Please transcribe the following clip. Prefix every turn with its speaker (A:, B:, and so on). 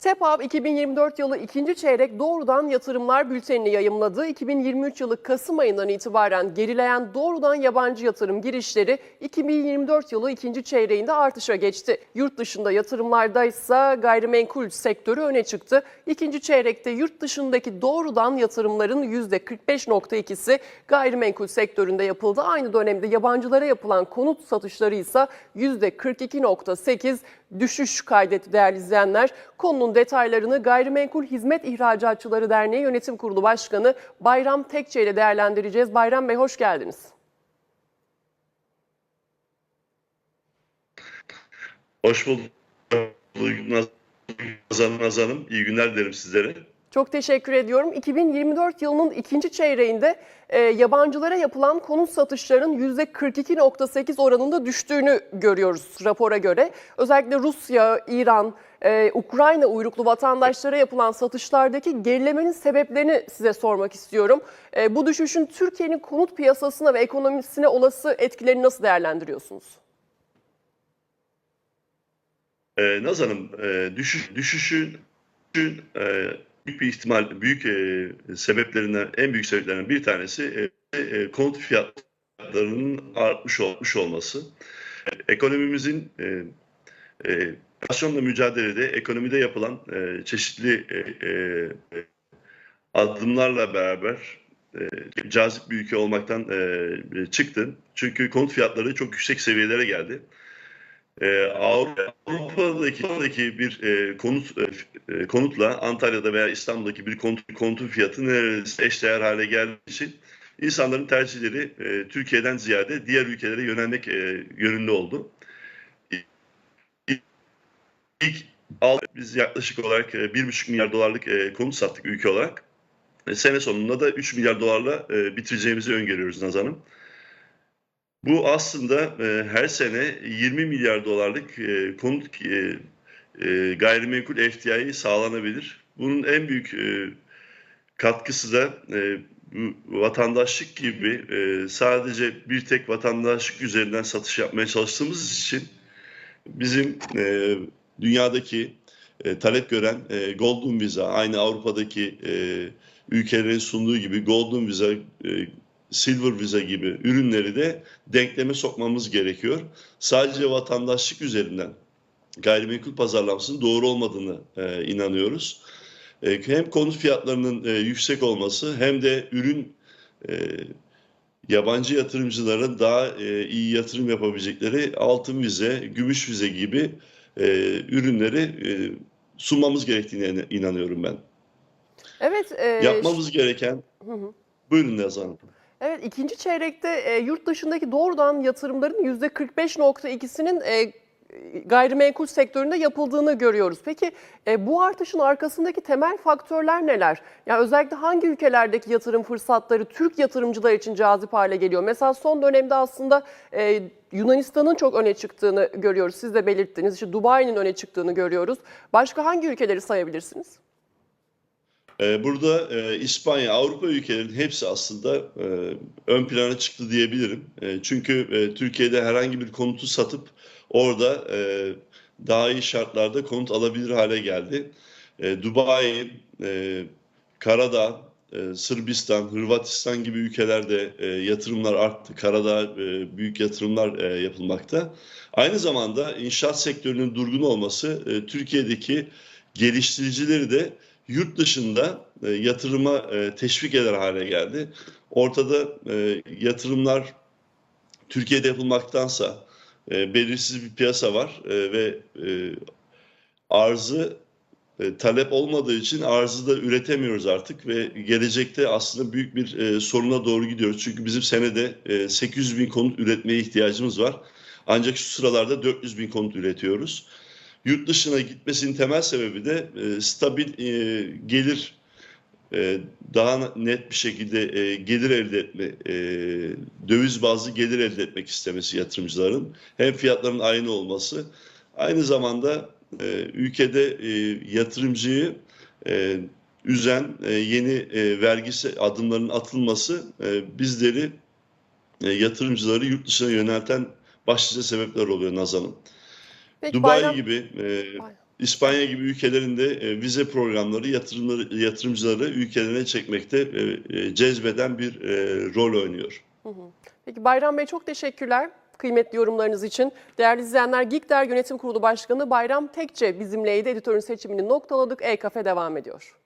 A: TEPAV 2024 yılı ikinci çeyrek doğrudan yatırımlar bültenini yayımladı. 2023 yılı Kasım ayından itibaren gerileyen doğrudan yabancı yatırım girişleri 2024 yılı ikinci çeyreğinde artışa geçti. Yurt dışında yatırımlarda ise gayrimenkul sektörü öne çıktı. İkinci çeyrekte yurt dışındaki doğrudan yatırımların %45.2'si gayrimenkul sektöründe yapıldı. Aynı dönemde yabancılara yapılan konut satışları ise %42.8 düşüş kaydetti değerli izleyenler. Konunun detaylarını Gayrimenkul Hizmet İhracatçıları Derneği Yönetim Kurulu Başkanı Bayram Tekçe ile değerlendireceğiz. Bayram Bey hoş geldiniz.
B: Hoş bulduk. Nazan Nazan'ım. İyi günler dilerim sizlere.
A: Çok teşekkür ediyorum. 2024 yılının ikinci çeyreğinde e, yabancılara yapılan konut satışlarının %42.8 oranında düştüğünü görüyoruz rapora göre. Özellikle Rusya, İran, e, Ukrayna uyruklu vatandaşlara yapılan satışlardaki gerilemenin sebeplerini size sormak istiyorum. E, bu düşüşün Türkiye'nin konut piyasasına ve ekonomisine olası etkilerini nasıl değerlendiriyorsunuz?
B: Ee, Nazan'ım e, düşüş, düşüşün düşüşün, e, büyük bir ihtimal, büyük e, sebeplerinden, en büyük sebeplerinden bir tanesi e, e, konut fiyatlarının artmış olmuş olması. Ekonomimizin e, e, enflasyonla mücadelede, ekonomide yapılan e, çeşitli e, e, adımlarla beraber e, cazip bir ülke olmaktan e, çıktı. Çünkü konut fiyatları çok yüksek seviyelere geldi. Avrupa- Avrupa'daki, bir e, konut e, e, konutla Antalya'da veya İstanbul'daki bir konut, konutun fiyatı neredeyse eşdeğer hale geldiği için insanların tercihleri e, Türkiye'den ziyade diğer ülkelere yönelmek e, yönünde oldu. İlk, biz yaklaşık olarak e, 1,5 milyar dolarlık e, konut sattık ülke olarak. E, sene sonunda da 3 milyar dolarla e, bitireceğimizi öngörüyoruz Nazan'ım. Bu aslında e, her sene 20 milyar dolarlık e, konut e, e, gayrimenkul FDI'yi sağlanabilir. Bunun en büyük e, katkısı da e, vatandaşlık gibi e, sadece bir tek vatandaşlık üzerinden satış yapmaya çalıştığımız için bizim e, dünyadaki e, talep gören e, Golden Visa, aynı Avrupa'daki e, ülkelerin sunduğu gibi Golden Visa, e, Silver Visa gibi ürünleri de denkleme sokmamız gerekiyor. Sadece vatandaşlık üzerinden gayrimenkul pazarlamasının doğru olmadığını e, inanıyoruz. E, hem konut fiyatlarının e, yüksek olması hem de ürün e, yabancı yatırımcıların daha e, iyi yatırım yapabilecekleri altın vize, gümüş vize gibi e, ürünleri e, sunmamız gerektiğine inanıyorum ben.
A: Evet. e,
B: Yapmamız gereken
A: Hı hı.
B: buyurun Nazan Hanım.
A: Evet, ikinci çeyrekte e, yurt dışındaki doğrudan yatırımların %45.2'sinin e, gayrimenkul sektöründe yapıldığını görüyoruz. Peki e, bu artışın arkasındaki temel faktörler neler? Yani özellikle hangi ülkelerdeki yatırım fırsatları Türk yatırımcılar için cazip hale geliyor? Mesela son dönemde aslında e, Yunanistan'ın çok öne çıktığını görüyoruz. Siz de belirttiniz. İşte Dubai'nin öne çıktığını görüyoruz. Başka hangi ülkeleri sayabilirsiniz?
B: Ee, Burada e, İspanya, Avrupa ülkelerinin hepsi aslında e, ön plana çıktı diyebilirim. E, çünkü e, Türkiye'de herhangi bir konutu satıp orada e, daha iyi şartlarda konut alabilir hale geldi. E, Dubai, e, Karadağ, e, Sırbistan, Hırvatistan gibi ülkelerde e, yatırımlar arttı. Karadağ e, büyük yatırımlar e, yapılmakta. Aynı zamanda inşaat sektörünün durgun olması e, Türkiye'deki geliştiricileri de yurt dışında e, yatırıma e, teşvik eder hale geldi. Ortada e, yatırımlar Türkiye'de yapılmaktansa e, belirsiz bir piyasa var e, ve e, arzı e, talep olmadığı için arzı da üretemiyoruz artık ve gelecekte aslında büyük bir e, soruna doğru gidiyoruz. Çünkü bizim senede e, 800 bin konut üretmeye ihtiyacımız var. Ancak şu sıralarda 400 bin konut üretiyoruz. Yurt dışına gitmesinin temel sebebi de e, stabil e, gelir e, daha net bir şekilde e, gelir elde etme, e, döviz bazlı gelir elde etmek istemesi yatırımcıların. Hem fiyatların aynı olması, aynı zamanda e, ülkede e, yatırımcıyı e, üzen e, yeni e, vergi adımlarının atılması e, bizleri e, yatırımcıları yurt dışına yönelten başlıca sebepler oluyor Nazan'ım.
A: Peki
B: Dubai
A: Bayram-
B: gibi e, İspanya gibi ülkelerin de e, vize programları yatırımları, yatırımcıları ülkelerine çekmekte e, e, cezbeden bir e, rol oynuyor.
A: Peki Bayram Bey çok teşekkürler kıymetli yorumlarınız için. Değerli izleyenler Gikder Yönetim Kurulu Başkanı Bayram Tekçe bizimleydi. Editörün seçimini noktaladık. E-Kafe devam ediyor.